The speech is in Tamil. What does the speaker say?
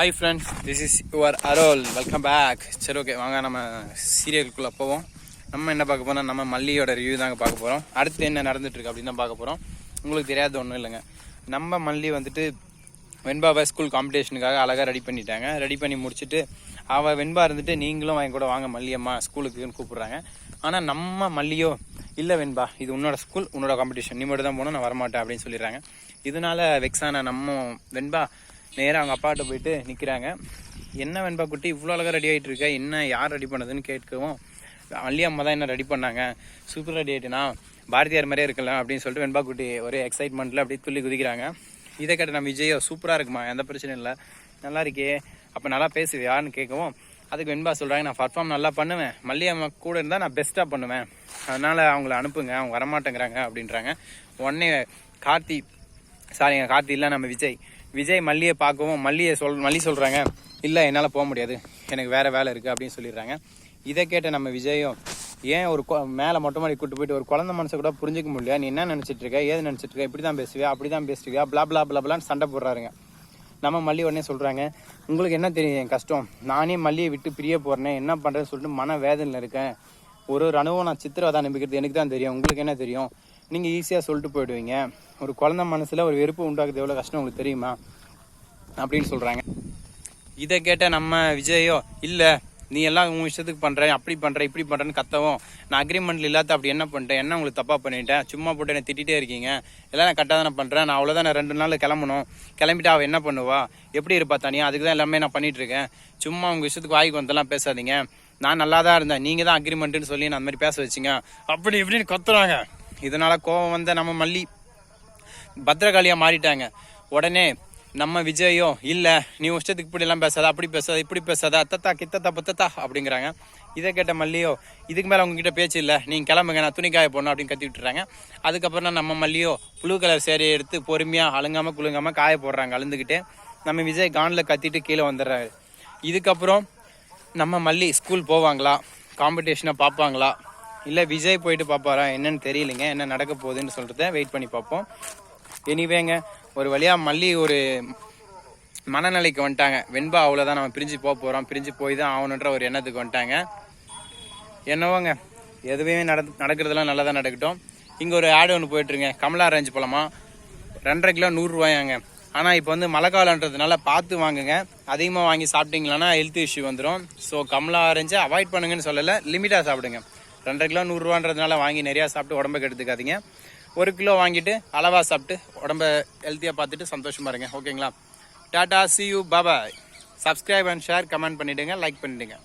Hi friends this is your Arol welcome back சரி ஓகே வாங்க நம்ம சீரியலுக்குள்ளே போவோம். நம்ம என்ன பார்க்க போனால் நம்ம மல்லியோட ரிவ்யூ தாங்க பார்க்க போகிறோம் அடுத்து என்ன நடந்துட்டுருக்கு அப்படின்னு தான் பார்க்க போகிறோம் உங்களுக்கு தெரியாத ஒன்றும் இல்லைங்க. நம்ம மல்லி வந்துட்டு வெண்பாவை ஸ்கூல் காம்படிஷனுக்காக அழகாக ரெடி பண்ணிட்டாங்க. ரெடி பண்ணி முடிச்சுட்டு அவள் வெண்பா இருந்துட்டு நீங்களும் வாங்கி கூட வாங்க மல்லியம்மா ஸ்கூலுக்குன்னு கூப்பிட்றாங்க. ஆனால் நம்ம மல்லியோ இல்லை வெண்பா இது உன்னோட ஸ்கூல் உன்னோட காம்படிஷன் நீ மட்டும் தான் போகணும் நான் வரமாட்டேன் அப்படின்னு சொல்லிடுறாங்க. இதனால வெக்ஸான நம்ம வெண்பா நேராக அவங்க அப்பாட்ட போயிட்டு நிற்கிறாங்க என்ன வெண்பா குட்டி இவ்வளோ அழகாக ரெடி ஆகிட்டு இருக்க? என்ன யார் ரெடி பண்ணதுன்னு கேட்கவும் மல்லி அம்மா தான் என்ன ரெடி பண்ணாங்க? சூப்பர் ரெடி ஆகிட்டுனா பாரதியார் மாதிரியே இருக்கலாம் அப்படின்னு சொல்லிட்டு வெண்பா குட்டி ஒரே எக்ஸைட்மெண்ட்டில் அப்படியே துள்ளி குதிக்கிறாங்க. இதை கேட்ட நம்ம விஜயோ சூப்பராக இருக்குமா? எந்த பிரச்சனையும் இல்லை. நல்லா இருக்கே. அப்போ நல்லா பேசுவியான்னு கேட்கவும் அதுக்கு வெண்பா சொல்கிறாங்க நான் பர்ஃபார்ம் நல்லா பண்ணுவேன். மல்லியம்மா கூட இருந்தால் நான் பெஸ்ட்டாக பண்ணுவேன். அதனால் அவங்கள அனுப்புங்க. அவங்க வரமாட்டேங்கிறாங்க. அப்படின்றாங்க. உடனே கார்த்தி சாரிங்க கார்த்தி இல்லை நம்ம விஜய். விஜய் மல்லியை பார்க்கவும் மல்லியை சொல் மல்லி சொல்கிறாங்க இல்லை என்னால் போக முடியாது. எனக்கு வேறு வேலை இருக்குது அப்படின்னு சொல்லிடுறாங்க. இதை கேட்ட நம்ம விஜயும் ஏன் ஒரு மேலே மொட்டை மாடி கூட்டு போயிட்டு ஒரு குழந்த மனசை கூட புரிஞ்சிக்க முடியல? நீ என்ன நினச்சிட்டு இருக்க? ஏது நினச்சிட்டு இருக்க? இப்படி தான் பேசுவியா? அப்படி தான் பேசுவியா பிளா பிளா பிளா சண்டை போடுறாருங்க. நம்ம மல்லி உடனே சொல்கிறாங்க உங்களுக்கு என்ன தெரியும்? என் கஷ்டம். நானே மல்லியை விட்டு பிரிய போகிறேன் என்ன பண்ணுறேன்னு சொல்லிட்டு மன வேதனையில் இருக்கேன். ஒரு ஒரு அனுபவம் நான் சித்திரவதை அனுப்பிக்கிறது எனக்கு தான் தெரியும். உங்களுக்கு என்ன தெரியும்? நீங்கள் ஈஸியாக சொல்லிட்டு போயிடுவீங்க. ஒரு குழந்த மனசில் ஒரு வெறுப்பு உண்டாக்குறது எவ்வளோ கஷ்டம் உங்களுக்கு தெரியுமா? அப்படின்னு சொல்கிறாங்க இதை கேட்ட நம்ம விஜயோ இல்லை நீ எல்லாம் உன் இஷ்டத்துக்கு பண்ணுற அப்படி பண்ணுற இப்படி பண்ணுறேன்னு கத்தவும். நான் அக்ரிமெண்ட்ல இல்லாத அப்படி என்ன பண்ணிட்டேன் என்ன உங்களுக்கு தப்பாக பண்ணிட்டேன்? சும்மா போட்டு என்ன திட்டிகிட்டே இருக்கீங்க. எல்லாம் நான் கரெக்டாக தானே பண்ணுறேன் நான் அவ்வளோதான் ரெண்டு நாள் கிளம்பணும். கிளம்பிட்டு அவள் என்ன பண்ணுவா? எப்படி இருப்பா தனியாக அதுக்கு தான் எல்லாமே நான் பண்ணிகிட்ருக்கேன் இருக்கேன். சும்மா உங்கள் இஷ்டத்துக்கு வாய்க்கு வந்தெல்லாம் பேசாதீங்க. நான் நல்லா தான் இருந்தேன். நீங்கள் தான் அக்ரிமெண்ட்டுன்னு சொல்லி நான் அந்த மாதிரி பேச வச்சிங்க. அப்படி இப்படின்னு கத்துறாங்க. இதனால் கோவம் வந்த நம்ம மல்லி பத்திரகாளியாக மாறிட்டாங்க. உடனே நம்ம விஜயோ இல்லை நீ உன் இஷ்டத்துக்கு இப்படி பேசாத அப்படி பேசாத இப்படி பேசாத அத்தத்தா கித்தத்தா பத்தத்தா அப்படிங்கிறாங்க. இதை கேட்ட மல்லியோ இதுக்கு மேலே உங்ககிட்ட பேச்சு இல்லை நீங்கள் கிளம்புங்க நான் துணிக்காய போடணும் அப்படின்னு கத்தி விட்டுறாங்க அதுக்கப்புறம் நம்ம மல்லியோ ப்ளூ கலர் சேரீ எடுத்து பொறுமையாக அழுங்காமல் குழுங்காமல் காய போடுறாங்க அழுந்துக்கிட்டே நம்ம விஜய் கானில் கத்திட்டு கீழே வந்துடுறாரு. இதுக்கப்புறம் நம்ம மல்லி ஸ்கூல் போவாங்களா? காம்படிஷனை பார்ப்பாங்களா? இல்லை விஜய் போயிட்டு பார்ப்பாரா என்னன்னு தெரியலைங்க. என்ன நடக்க போகுதுன்னு சொல்கிறத வெயிட் பண்ணி பார்ப்போம். எனிவேங்க ஒரு வழியாக மல்லி ஒரு மனநிலைக்கு வந்துட்டாங்க. வெண்பா அவ்வளோதான் நம்ம பிரிஞ்சு போக போகிறோம் பிரிஞ்சு போய் தான் ஆகணுன்ற ஒரு எண்ணத்துக்கு வந்துட்டாங்க. என்னவோங்க எதுவுமே நட நடக்கிறதெல்லாம் தான் நடக்கட்டும். இங்கே ஒரு ஆடு ஒன்று போயிட்டுருங்க. கமலா ரேஞ்ச் போலாமா? ரெண்டரை கிலோ நூறுரூவாயாங்க ஆனால் இப்போ வந்து மழை காலன்றதுனால பார்த்து வாங்குங்க. அதிகமாக வாங்கி சாப்பிட்டீங்களான்னா ஹெல்த் இஷ்யூ வந்துடும் ஸோ கமலா ஆரஞ்சை அவாய்ட் பண்ணுங்கன்னு சொல்லலை லிமிட்டாக சாப்பிடுங்க. ரெண்டரை கிலோ நூறுரூவான்றதுனால வாங்கி நிறையா சாப்பிட்டு உடம்புக்கு கெடுத்துக்காதீங்க. ஒரு கிலோ வாங்கிட்டு அளவாக சாப்பிட்டு உடம்ப ஹெல்த்தியாக பார்த்துட்டு சந்தோஷமா இருங்க. ஓகேங்களா? Tata see you bye bye subscribe and share comment பண்ணிவிடுங்க லைக் பண்ணிவிடுங்க